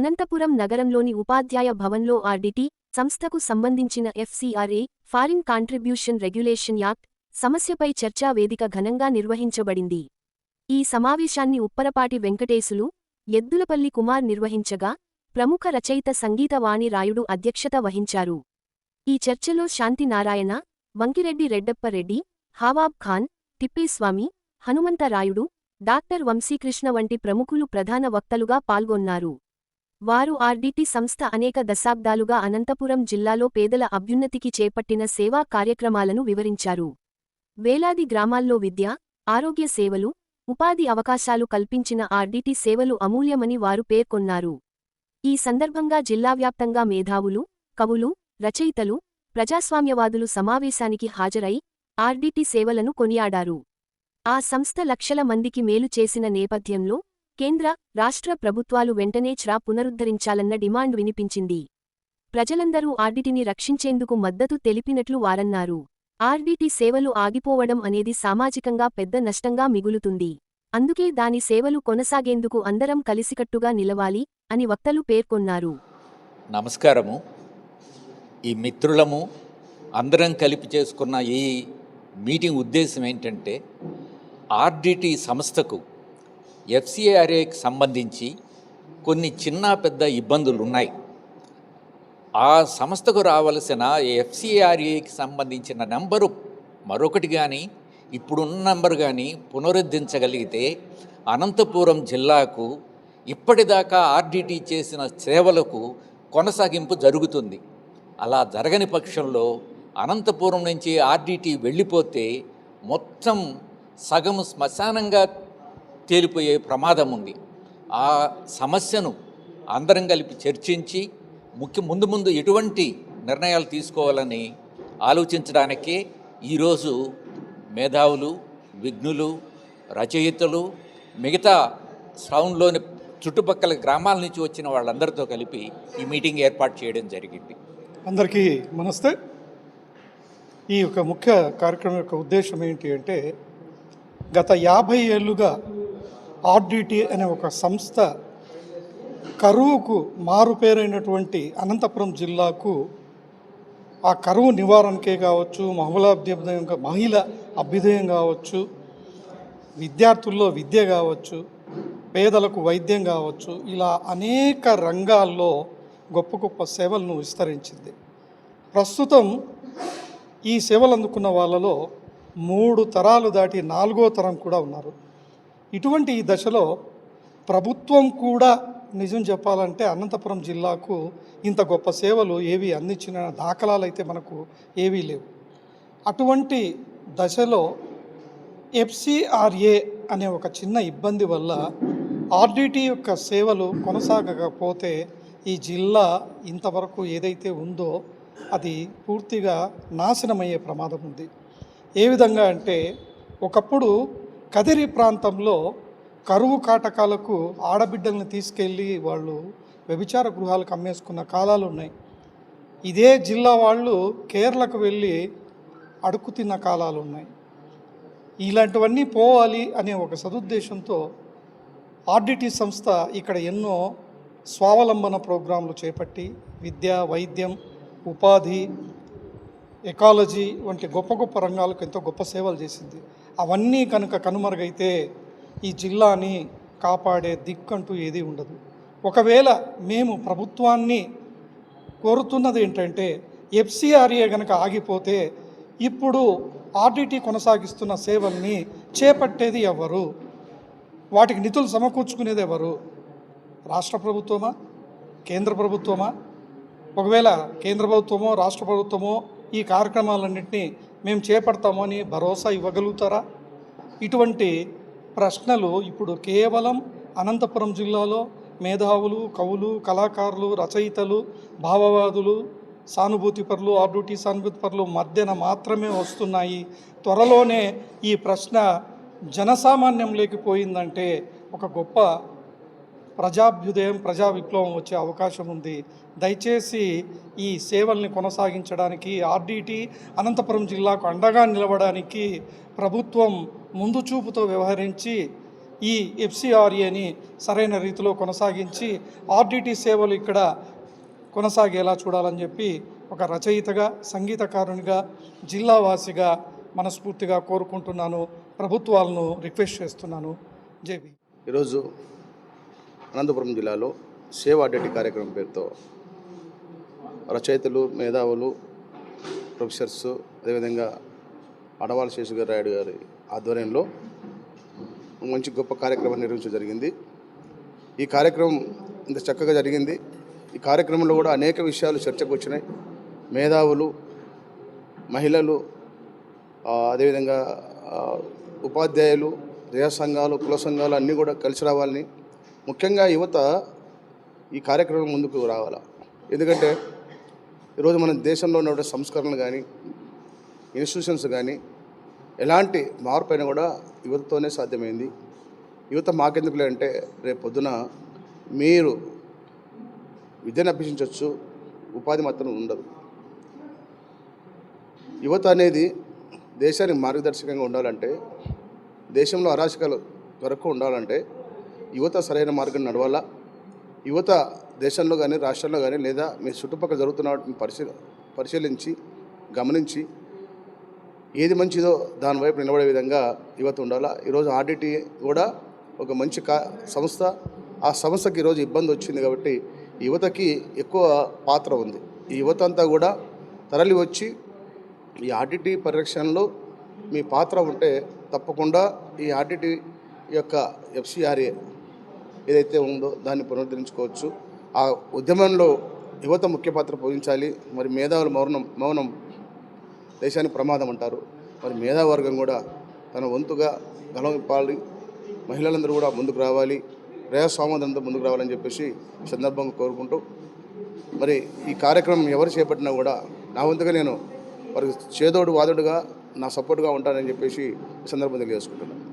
అనంతపురం నగరంలోని ఉపాధ్యాయ భవన్లో ఆర్డిటి సంస్థకు సంబంధించిన FCRA foreign contribution regulation act సమస్యపై చర్చా వేదిక ఘనంగా నిర్వహించబడింది. ఈ సమావేశాన్ని ఉప్పరపాటి వెంకటేశులు ఎద్దులపల్లి కుమార్ నిర్వహించగా ప్రముఖ రచయిత సంగీతవాణి రాయుడు అధ్యక్షత వహించారు. ఈ చర్చలో శాంతినారాయణ వంకిరెడ్డి రెడ్డప్పరెడ్డి హావాబ్ ఖాన్ తిప్పేస్వామి హనుమంతరాయుడు డాక్టర్ వంశీకృష్ణ వంటి ప్రముఖులు ప్రధాన వక్తలుగా పాల్గొన్నారు. వారు ఆర్డిటి సంస్థ అనేక దశాబ్దాలుగా అనంతపురం జిల్లాలో పేదల అభ్యున్నతికి చేపట్టిన సేవా కార్యక్రమాలను వివరించారు. వేలాది గ్రామాల్లో విద్య ఆరోగ్య సేవలు ఉపాధి అవకాశాలు కల్పించిన ఆర్డిటి సేవలు అమూల్యమని వారు పేర్కొన్నారు. ఈ సందర్భంగా జిల్లావ్యాప్తంగా మేధావులు కవులు రచయితలు ప్రజాస్వామ్యవాదులు సమావేశానికి హాజరై ఆర్డిటి సేవలను కొనియాడారు. ఆ సంస్థ లక్షల మందికి మేలు చేసిన నేపథ్యంలో కేంద్ర రాష్ట్ర ప్రభుత్వాలు వెంటనే చ్రా పునరుద్ధరించాలన్న డిమాండ్ వినిపించింది. ప్రజలందరూ ఆర్డిటిని రక్షించేందుకు మద్దతు తెలిపినట్లు వారన్నారు. ఆర్డిటి సేవలు ఆగిపోవడం అనేది సామాజికంగా పెద్ద నష్టంగా మిగులుతుంది. అందుకే దాని సేవలు కొనసాగేందుకు అందరం కలిసికట్టుగా నిలవాలి అని వక్తలు పేర్కొన్నారు. నమస్కారము. ఈ మిత్రులము అందరం కలిపి చేసుకున్న ఈ మీటింగ్ ఉద్దేశం ఏంటంటే ఆర్డిటి సంస్థకు ఎఫ్సిఆర్ఏకి సంబంధించి కొన్ని చిన్న పెద్ద ఇబ్బందులు ఉన్నాయి ఆ సంస్థకు రావలసిన ఎఫ్సిఆర్ఏకి సంబంధించిన నెంబరు మరొకటి కానీ ఇప్పుడున్న నెంబర్ కానీ పునరుద్ధరించగలిగితే అనంతపురం జిల్లాకు ఇప్పటిదాకా ఆర్డిటి చేసిన సేవలకు కొనసాగింపు జరుగుతుంది. అలా జరగని పక్షంలో అనంతపురం నుంచి ఆర్డిటి వెళ్ళిపోతే మొత్తం సగం శ్మశానంగా తేలిపోయే ప్రమాదం ఉంది. ఆ సమస్యను అందరం కలిపి చర్చించి ముఖ్య ముందు ముందు ఎటువంటి నిర్ణయాలు తీసుకోవాలని ఆలోచించడానికే ఈరోజు మేధావులు విఘ్నులు రచయితలు మిగతా టౌన్లోని చుట్టుపక్కల గ్రామాల నుంచి వచ్చిన వాళ్ళందరితో కలిపి ఈ మీటింగ్ ఏర్పాటు చేయడం జరిగింది. అందరికీ నమస్తే. ఈ యొక్క ముఖ్య కార్యక్రమం యొక్క ఉద్దేశం ఏంటి అంటే గత యాభై ఏళ్ళుగా ఆర్డిటి అనే ఒక సంస్థ కరువుకు మారుపేరైనటువంటి అనంతపురం జిల్లాకు ఆ కరువు నివారణకే కావచ్చు మహిళ అభ్యుదయం మహిళ అభ్యుదయం కావచ్చు విద్యార్థుల్లో విద్య కావచ్చు పేదలకు వైద్యం కావచ్చు ఇలా అనేక రంగాల్లో గొప్ప గొప్ప సేవలను విస్తరించింది. ప్రస్తుతం ఈ సేవలు అందుకున్న వాళ్ళలో మూడు తరాలు దాటి నాలుగో తరం కూడా ఉన్నారు. ఇటువంటి ఈ దశలో ప్రభుత్వం కూడా నిజం చెప్పాలంటే అనంతపురం జిల్లాకు ఇంత గొప్ప సేవలు ఏవి అందించిన దాఖలాలు అయితే మనకు ఏవీ లేవు. అటువంటి దశలో ఎఫ్సిఆర్ఏ అనే ఒక చిన్న ఇబ్బంది వల్ల ఆర్డిటి యొక్క సేవలు కొనసాగకపోతే ఈ జిల్లా ఇంతవరకు ఏదైతే ఉందో అది పూర్తిగా నాశనమయ్యే ప్రమాదం ఉంది. ఏ విధంగా అంటే ఒకప్పుడు కదిరి ప్రాంతంలో కరువు కాటకాలకు ఆడబిడ్డల్ని తీసుకెళ్ళి వాళ్ళు వ్యభిచార గృహాలకు అమ్మేసుకున్న కాలాలు ఉన్నాయి. ఇదే జిల్లా వాళ్ళు కేరళకు వెళ్ళి అడుకు తిన్న కాలాలు ఉన్నాయి. ఇలాంటివన్నీ పోవాలి అనే ఒక సదుద్దేశంతో ఆర్డిటి సంస్థ ఇక్కడ ఎన్నో స్వావలంబన ప్రోగ్రాంలు చేపట్టి విద్య వైద్యం ఉపాధి ఎకాలజీ వంటి గొప్ప గొప్ప రంగాలకు ఎంతో గొప్ప సేవలు చేసింది. అవన్నీ కనుక కనుమరుగైతే ఈ జిల్లాని కాపాడే దిక్కంటూ ఏదీ ఉండదు. ఒకవేళ మేము ప్రభుత్వాన్ని కోరుతున్నది ఏంటంటే ఎఫ్సిఆర్ఏ కనుక ఆగిపోతే ఇప్పుడు ఆర్డిటి కొనసాగిస్తున్న సేవల్ని చేపట్టేది ఎవరు? వాటికి నిధులు సమకూర్చుకునేది ఎవరు? రాష్ట్ర ప్రభుత్వమా? కేంద్ర ప్రభుత్వమా? ఒకవేళ కేంద్ర ప్రభుత్వమో రాష్ట్ర ప్రభుత్వమో ఈ కార్యక్రమాలన్నింటినీ మేము చేపడతామో అని భరోసా ఇవ్వగలుగుతారా? ఇటువంటి ప్రశ్నలు ఇప్పుడు కేవలం అనంతపురం జిల్లాలో మేధావులు కవులు కళాకారులు రచయితలు భావవాదులు సానుభూతిపరులు సానుభూతి సానుభూతిపరులు మధ్యన మాత్రమే వస్తున్నాయి. త్వరలోనే ఈ ప్రశ్న జనసామాన్యంలోకి పోయిందంటే ఒక గొప్ప ప్రజాభ్యుదయం ప్రజా విప్లవం వచ్చే అవకాశం ఉంది. దయచేసి ఈ సేవల్ని కొనసాగించడానికి ఆర్డీటీ అనంతపురం జిల్లాకు అండగా నిలవడానికి ప్రభుత్వం ముందు చూపుతో వ్యవహరించి ఈ ఎఫ్సిఆర్ఏని సరైన రీతిలో కొనసాగించి ఆర్డీటీ సేవలు ఇక్కడ కొనసాగేలా చూడాలని చెప్పి ఒక రచయితగా సంగీతకారునిగా జిల్లావాసిగా మనస్ఫూర్తిగా కోరుకుంటున్నాను. ప్రభుత్వాలను రిక్వెస్ట్ చేస్తున్నాను. జేబీ ఈరోజు అనంతపురం జిల్లాలో సేవ్ ఆర్డిటీ కార్యక్రమం పేరుతో రచయితలు మేధావులు ప్రొఫెసర్స్ అదేవిధంగా అడవాల శేషగారు రాయుడు గారి ఆధ్వర్యంలో మంచి గొప్ప కార్యక్రమం నిర్వహించడం జరిగింది. ఈ కార్యక్రమం ఇంత చక్కగా జరిగింది. ఈ కార్యక్రమంలో కూడా అనేక విషయాలు చర్చకు వచ్చినాయి. మేధావులు మహిళలు అదేవిధంగా ఉపాధ్యాయులు ప్రజా సంఘాలు కుల సంఘాలు అన్నీ కూడా కలిసి రావాలని ముఖ్యంగా యువత ఈ కార్యక్రమం ముందుకు రావాల? ఎందుకంటే ఈరోజు మన దేశంలో ఉన్న సంస్కరణలు కానీ ఇన్స్టిట్యూషన్స్ కానీ ఎలాంటి మార్పు అయినా కూడా యువతతోనే సాధ్యమైంది. యువత మాకెందుకులే అంటే రేపు పొద్దున మీరు విద్యను అభ్యసించవచ్చు ఉపాధి మాత్రం ఉండదు. యువత అనేది దేశానికి మార్గదర్శకంగా ఉండాలంటే దేశంలో అరాచకాలు వరకు ఉండాలంటే యువత సరైన మార్గం నడవాలా? యువత దేశంలో కానీ రాష్ట్రంలో కానీ లేదా మీ చుట్టుపక్కల జరుగుతున్న వాటిని పరిశీలి పరిశీలించి గమనించి ఏది మంచిదో దాని వైపు నిలబడే విధంగా యువత ఉండాలా? ఈరోజు ఆర్డిటీ కూడా ఒక మంచి కా సంస్థ. ఆ సంస్థకి ఈరోజు ఇబ్బంది వచ్చింది కాబట్టి యువతకి ఎక్కువ పాత్ర ఉంది. ఈ యువత అంతా కూడా తరలి వచ్చి ఈ ఆర్డిటీ పరిరక్షణలో మీ పాత్ర ఉంటే తప్పకుండా ఈ ఆర్డిటీ యొక్క ఎఫ్సిఆర్ఏ ఏదైతే ఉందో దాన్ని పునరుద్ధరించుకోవచ్చు. ఆ ఉద్యమంలో యువత ముఖ్య పాత్ర పోషించాలి. మరి మేధావుల మౌనం మౌనం దేశానికి ప్రమాదం అంటారు. మరి మేధావర్గం కూడా తన వంతుగా గలం ఇప్పాలి మహిళలందరూ కూడా ముందుకు రావాలి. ప్రజాస్వామ్యంతో ముందుకు రావాలని చెప్పేసి సందర్భంగా కోరుకుంటూ మరి ఈ కార్యక్రమం ఎవరు చేపట్టినా కూడా నా వంతుగా నేను వారికి చేదోడు వాదోడుగా నా సపోర్ట్గా ఉంటానని చెప్పేసి సందర్భం తెలియజేసుకుంటున్నాను.